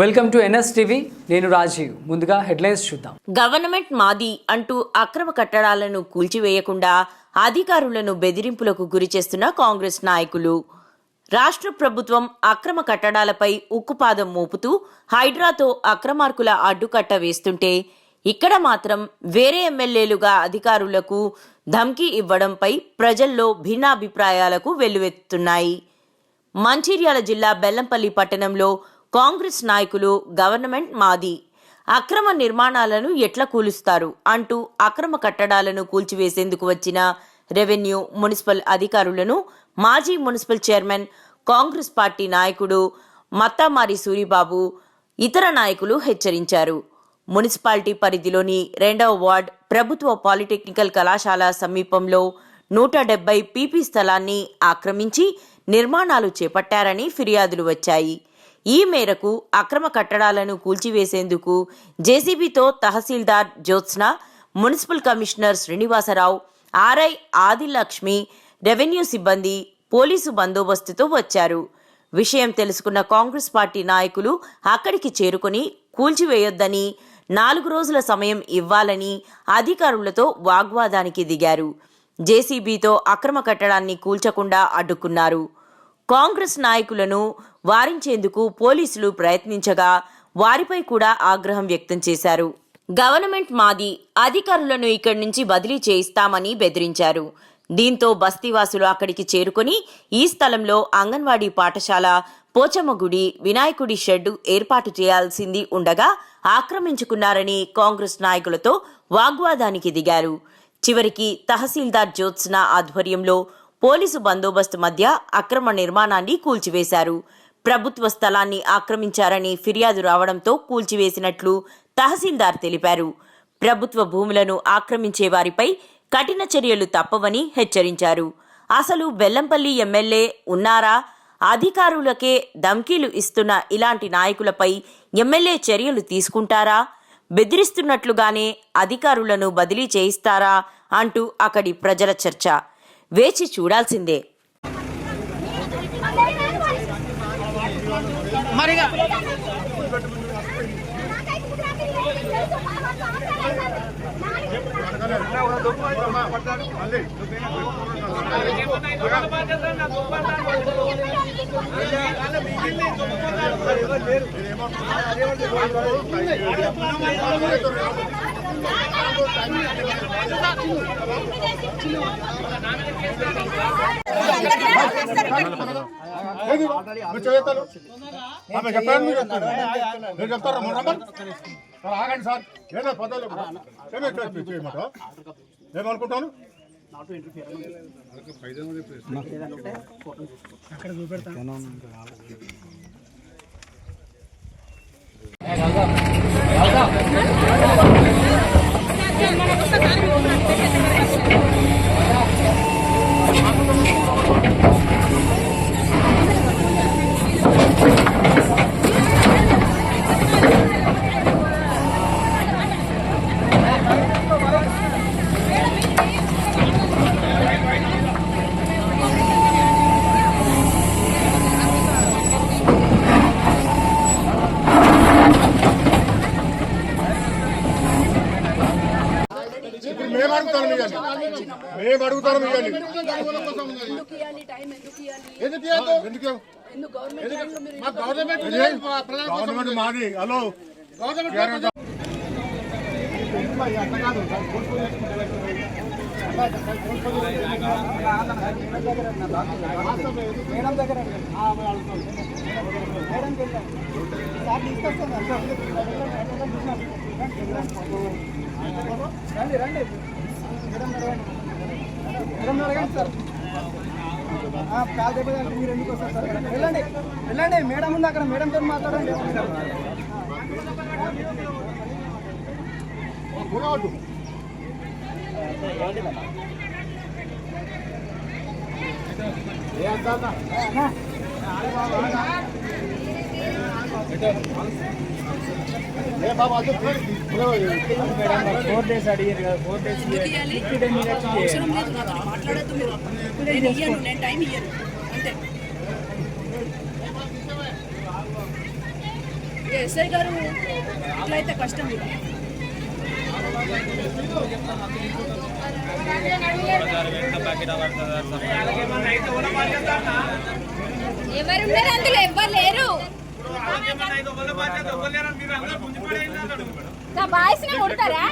Welcome to NS TV నేను రాజీవ్. ముందుగా headlines చూద్దాం. గవర్నమెంట్ మాది అంటూ అక్రమ కట్టడాలను కూల్చివేయకుండా అధికారులను బెదిరింపులకు గురి చేస్తున్న కాంగ్రెస్ నాయకులు. రాష్ట్ర ప్రభుత్వం అక్రమ కట్టడాలపై ఉక్కుపాదం మోపుతూ హైడ్రాతో అక్రమార్కుల అడ్డుకట్ట వేస్తుంటే ఇక్కడ మాత్రం వేరే ఎమ్మెల్యేలుగా అధికారులకు ధమ్కీ ఇవ్వడంపై ప్రజల్లో భిన్నాభిప్రాయాలకు వెల్లువెత్తుతున్నాయి మంచిర్యాల జిల్లా బెల్లంపల్లి పట్టణంలో కాంగ్రెస్ నాయకులు గవర్నమెంట్ మాది. అక్రమ నిర్మాణాలను ఎట్లా కూలుస్తారు? అంటూ అక్రమ కట్టడాలను కూల్చివేసేందుకు వచ్చిన రెవెన్యూ మున్సిపల్ అధికారులను మాజీ మున్సిపల్ చైర్మన్ కాంగ్రెస్ పార్టీ నాయకుడు మత్తామారి సూరిబాబు ఇతర నాయకులు హెచ్చరించారు. మున్సిపాలిటీ పరిధిలోని రెండవ వార్డ్ ప్రభుత్వ పాలిటెక్నికల్ కళాశాల సమీపంలో నూట డెబ్బై పీపీ స్థలాన్ని ఆక్రమించి నిర్మాణాలు చేపట్టారని ఫిర్యాదులు వచ్చాయి. ఈ మేరకు అక్రమ కట్టడాలను కూల్చివేసేందుకు జేసీబీతో tahsildar Jyotsna municipal commissioner Srinivasa Rao RI Adilakshmi revenue సిబ్బంది పోలీసు బందోబస్తుతో వచ్చారు. విషయం తెలుసుకున్న కాంగ్రెస్ పార్టీ నాయకులు అక్కడికి చేరుకొని కూల్చివేయొద్దని నాలుగు రోజుల సమయం ఇవ్వాలని అధికారులతో వాగ్వాదానికి దిగారు. జేసీబీతో అక్రమ కట్టడాన్ని కూల్చకుండా అడ్డుకున్నారు. కాంగ్రెస్ నాయకులను వారించేందుకు పోలీసులు ప్రయత్నించగా వారిపై కూడా ఆగ్రహం వ్యక్తం చేశారు. గవర్నమెంట్ మాది అధికారులను ఇక్కడి నుంచి బదిలీ చేయిస్తామని బెదిరించారు. దీంతో బస్తీవాసులు అక్కడికి చేరుకొని ఈ స్థలంలో అంగన్వాడీ పాఠశాల పోచమ్మ గుడి వినాయకుడి షెడ్ ఏర్పాటు చేయాల్సింది ఉండగా ఆక్రమించుకున్నారని కాంగ్రెస్ నాయకులతో వాగ్వాదానికి దిగారు. చివరికి తహసీల్దార్ జ్యోత్స్న ఆధ్వర్యంలో పోలీసు బందోబస్తు మధ్య అక్రమ నిర్మాణాన్ని కూల్చివేశారు. ప్రభుత్వ స్థలాన్ని ఆక్రమించారని ఫిర్యాదు రావడంతో కూల్చివేసినట్లు తహసీల్దార్ తెలిపారు. ప్రభుత్వ భూములను ఆక్రమించే వారిపై కఠిన చర్యలు తప్పవని హెచ్చరించారు. అసలు బెల్లంపల్లి ఎమ్మెల్యే ఉన్నారా? అధికారులకే ధమ్కీలు ఇస్తున్న ఇలాంటి నాయకులపై ఎమ్మెల్యే చర్యలు తీసుకుంటారా? బెదిరిస్తున్నట్లుగానే అధికారులను బదిలీ చేయిస్తారా? అంటూ అక్కడి ప్రజల చర్చ. వేచి చూడాల్సిందే మరిగా? మీరు చెప్తారు మీరు చెప్తారా రమ్మని? సార్ ఆగండి సార్ ఏదో పదాలు ఏమే చేయమాట ఏమనుకుంటాను ఇప్పుడు మేము అడుగుతాను ఇవ్వండి మేము అడుగుతాను ఇవ్వండి గవర్నమెంట్ టైంలో మీరు మా గవర్నమెంట్ మాది. హలో. గవర్నమెంట్ రండి రండి. Madam sir. కాల్ దెబ్బ మీరు ఎందుకు వస్తారు సార్? వెళ్ళండి. వెళ్ళండి. మేడం ఉంది అక్కడ. మేడంతో మాట్లాడండి. గుణవద్దు ఏ అది ఫోర్ డేస్ అడిగారు కదా ఫోర్ డేస్ ఎస్ఐ గారు ఇట్లయితే కష్టం ఇక. ఎవరున్నారు అందులో? ఎవ్వరు లేరు? బాయ్స్ ని కొడతారా